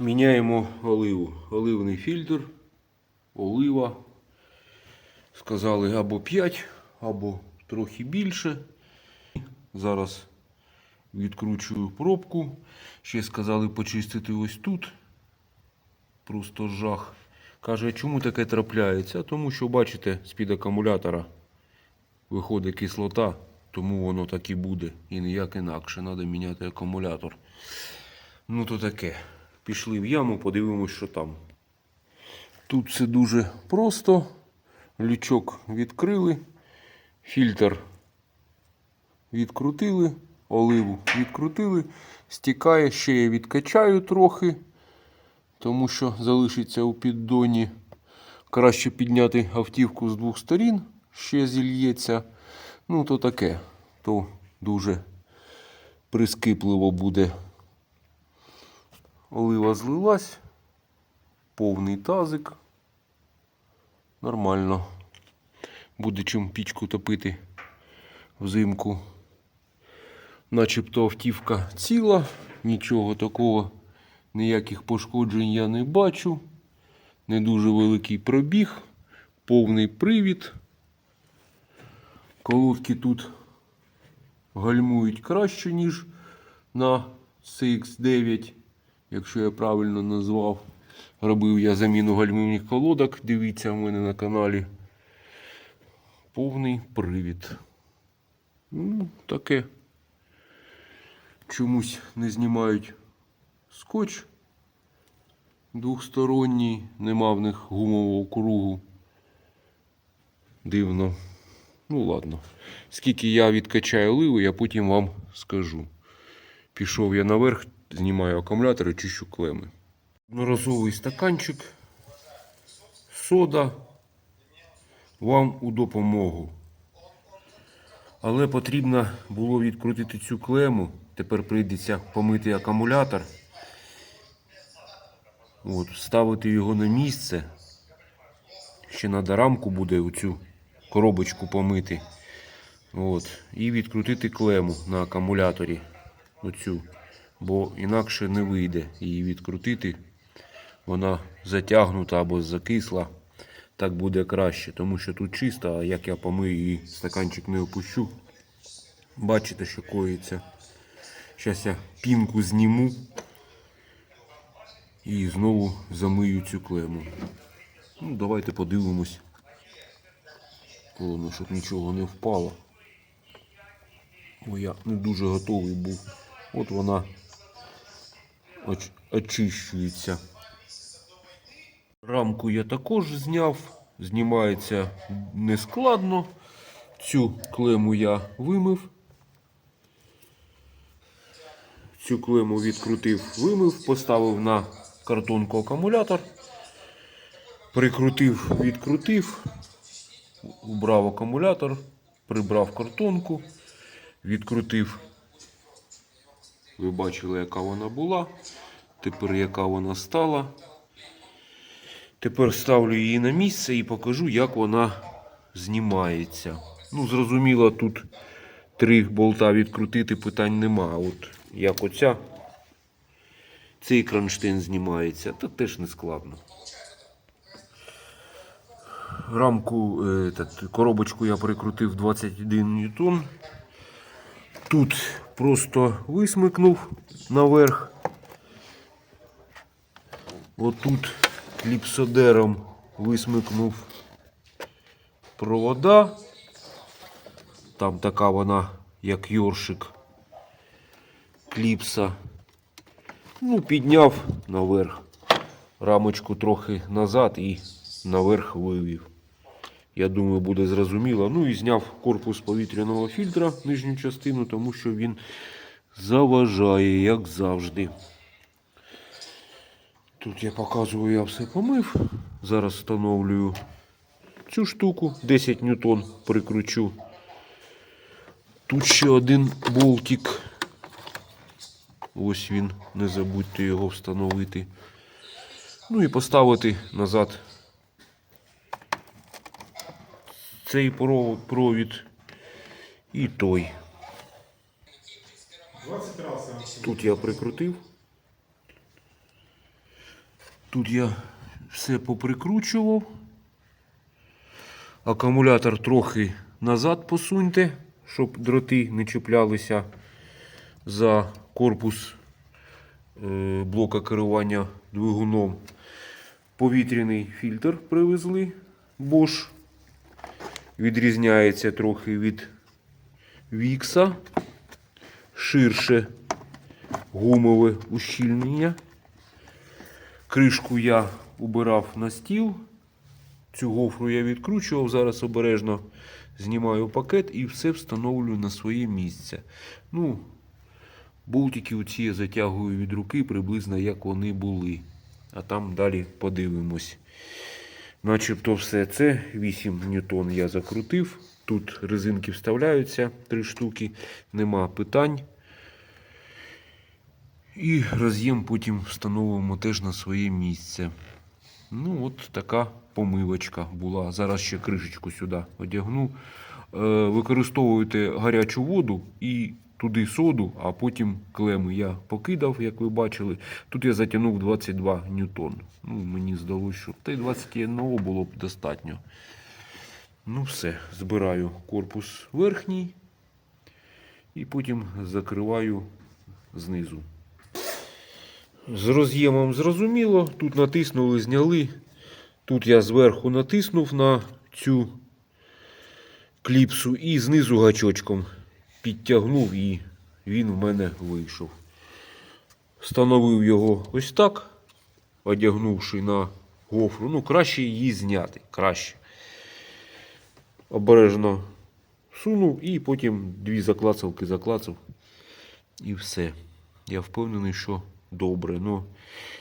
Міняємо оливу. Оливний фільтр, олива. Сказали або 5, або трохи більше. Зараз відкручую пробку. Ще сказали почистити ось тут. Просто жах. Каже, чому таке трапляється? Тому що, бачите, з-під акумулятора виходить кислота, тому воно так і буде. І ніяк інакше. Треба міняти акумулятор. Ну то таке. Пішли в яму, подивимось, що там. Тут все дуже просто. Лючок відкрили, фільтр відкрутили, оливу відкрутили, стікає, ще я відкачаю трохи, тому що залишиться у піддоні. Краще підняти автівку з двох сторін, ще зільється. Ну, то таке, то дуже прискіпливо буде. Олива злилась, повний тазик. Нормально. Буде чим пічку топити взимку. Начебто автівка ціла, нічого такого, ніяких пошкоджень я не бачу. Не дуже великий пробіг, повний привід. Колодки тут гальмують краще, ніж на CX9, якщо я правильно назвав. Робив я заміну гальмівних колодок. Дивіться в мене на каналі. Повний привід. Ну, таке. Чомусь не знімають скотч двохсторонній, нема в них гумового кругу. Дивно. Ну ладно. Скільки я відкачаю оливи, я потім вам скажу. Пішов я наверх, знімаю акумулятор і чищу клеми. Одноразовий стаканчик, сода вам у допомогу. Але потрібно було відкрутити цю клему. Тепер прийдеться помити акумулятор. От, ставити його на місце. Ще треба рамку буде оцю коробочку помити. От, і відкрутити клему на акумуляторі. Оцю. Бо інакше не вийде її відкрутити. Вона затягнута або закисла. Так буде краще, тому що тут чисто, а як я помию її, стаканчик не опущу. Бачите, що коїться. Зараз я пінку зніму і знову замию цю клему. Ну, давайте подивимось. Головне, щоб нічого не впало. Бо я не дуже готовий був. От вона оч- очищується. Рамку я також зняв. Знімається нескладно. Цю клему я вимив. Цю клему відкрутив, вимив, поставив на картонку акумулятор. Прикрутив, відкрутив, убрав акумулятор, прибрав картонку, відкрутив. Ви бачили, яка вона була. Тепер яка вона стала. Тепер ставлю її на місце і покажу, як вона знімається. Ну, зрозуміло, тут три болта відкрутити питань нема. От як оця, цей кронштейн знімається, та теж не складно. Рамку, е, коробочку я прикрутив 21 ньютон. Тут просто висмикнув наверх. Отут кліпсодером висмикнув провода. Там така вона, як йоршик, кліпса. Ну, підняв наверх. Рамочку трохи назад і наверх вивів. Я думаю, буде зрозуміло. Ну і зняв корпус повітряного фільтра, нижню частину, тому що він заважає, як завжди. Тут я показую, я все помив. Зараз встановлюю цю штуку, 10 ньютон прикручу. Тут ще один болтик. Ось він, не забудьте його встановити. Ну і поставити назад цей провід і той. 20 раз я Тут я прикрутив. Тут я все поприкручував. Акумулятор трохи назад посуньте, щоб дроти не чіплялися за корпус е, блока керування двигуном. Повітряний фільтр привезли Bosch. Відрізняється трохи від Вікса. Ширше гумове ущільнення. Кришку я убирав на стіл. Цю гофру я відкручував. Зараз обережно знімаю пакет і все встановлюю на своє місце. Ну, болтики оці я затягую від руки приблизно як вони були. А там далі подивимось. Начебто все це 8 ньютон я закрутив. Тут резинки вставляються 3 штуки, нема питань. І роз'єм потім встановимо теж на своє місце. Ну, от така помивочка була. Зараз ще кришечку сюди одягну. Е, використовуєте гарячу воду і туди соду, а потім клеми я покидав, як ви бачили. Тут я затягнув 22 ньютон. Ну, мені здалося, що та й 21 було б достатньо. Ну, все, збираю корпус верхній і потім закриваю знизу. З роз'ємом зрозуміло. Тут натиснули, зняли. Тут я зверху натиснув на цю кліпсу і знизу гачочком підтягнув і він в мене вийшов. Встановив його ось так, одягнувши на гофру. Ну, краще її зняти. Краще. Обережно сунув і потім дві заклацалки заклацав. І все. Я впевнений, що добре. Ну,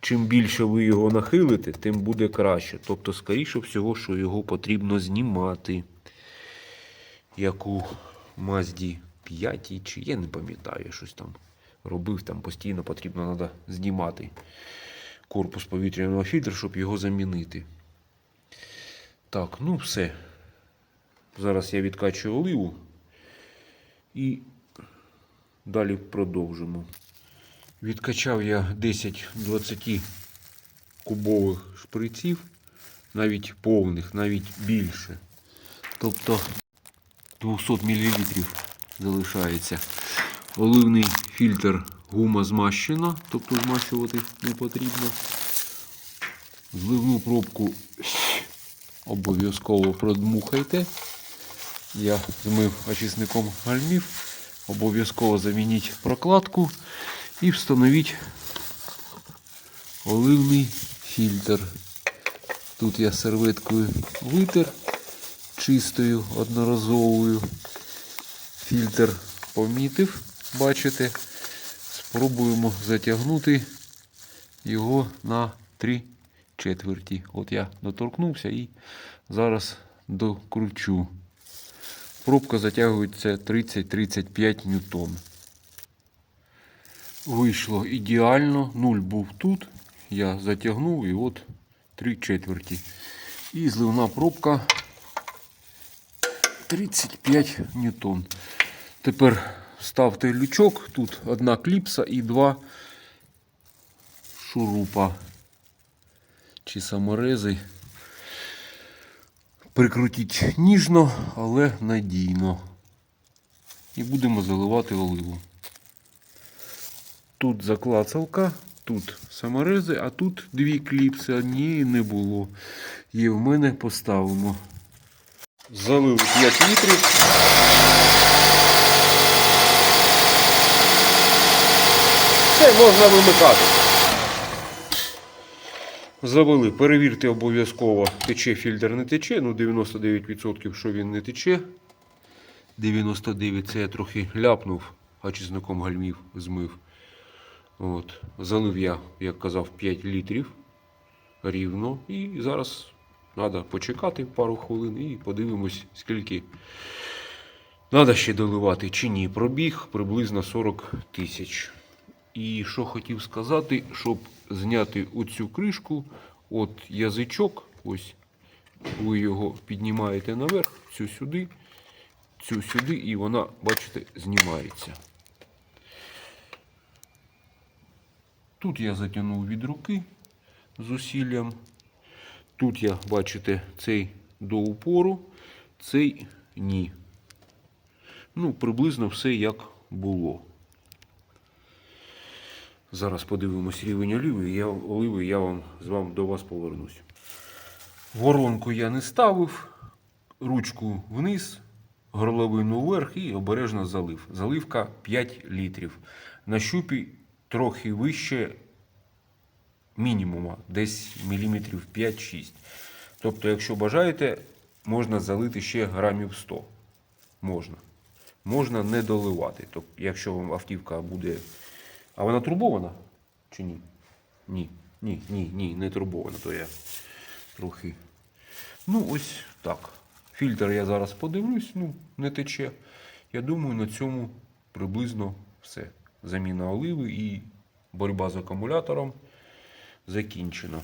чим більше ви його нахилите, тим буде краще. Тобто, скоріше всього, що його потрібно знімати. Як у Мазді 5 чи я не пам'ятаю, щось там робив, там постійно потрібно треба знімати корпус повітряного фільтра, щоб його замінити. Так, ну все. Зараз я відкачую оливу і далі продовжимо. Відкачав я 10-20 кубових шприців, навіть повних, навіть більше. Тобто 200 мл залишається. Оливний фільтр гума змащена, тобто змащувати не потрібно. Зливну пробку обов'язково продмухайте. Я змив очисником гальмів. Обов'язково замініть прокладку і встановіть оливний фільтр. Тут я серветкою витер чистою одноразовою. Фільтр помітив, бачите. Спробуємо затягнути його на 3 четверті. От я доторкнувся і зараз докручу. Пробка затягується 30-35 ньютон. Вийшло ідеально. Нуль був тут. Я затягнув і от 3 четверті. І зливна пробка 35 ньютон. Тепер ставте лючок. Тут одна кліпса і два шурупа чи саморези. Прикрутіть ніжно, але надійно. І будемо заливати оливу. Тут заклацалка, тут саморези, а тут дві кліпси, однієї не було. Є в мене поставимо. Залили 5 літрів. Все можна вимикати. Завели, перевірте обов'язково, тече фільтр не тече. Ну 99% що він не тече. 99% це я трохи ляпнув, а очисником гальмів змив. От. Залив я, як казав, 5 літрів рівно. І зараз треба почекати пару хвилин і подивимось, скільки треба ще доливати чи ні. Пробіг приблизно 40 тисяч. І що хотів сказати, щоб зняти оцю кришку, от язичок, ось ви його піднімаєте наверх, цю сюди, цю сюди, і вона, бачите, знімається. Тут я затягнув від руки. зусиллям. Тут я, бачите, цей до упору, цей ні. Ну, приблизно все як було. Зараз подивимось рівень оливи, я, оливи, я вам, з вами до вас повернусь. Воронку я не ставив, ручку вниз, горловину вверх і обережно залив. Заливка 5 літрів. На щупі трохи вище мінімума, десь міліметрів 5-6. Тобто, якщо бажаєте, можна залити ще грамів 100. Можна. Можна не доливати. Тобто, якщо вам автівка буде. А вона турбована? Чи ні? Ні. Ні, ні, ні, не турбована, то я трохи. Ну, ось так. Фільтр я зараз подивлюсь, ну, не тече. Я думаю, на цьому приблизно все. Заміна оливи і боротьба з акумулятором закінчена.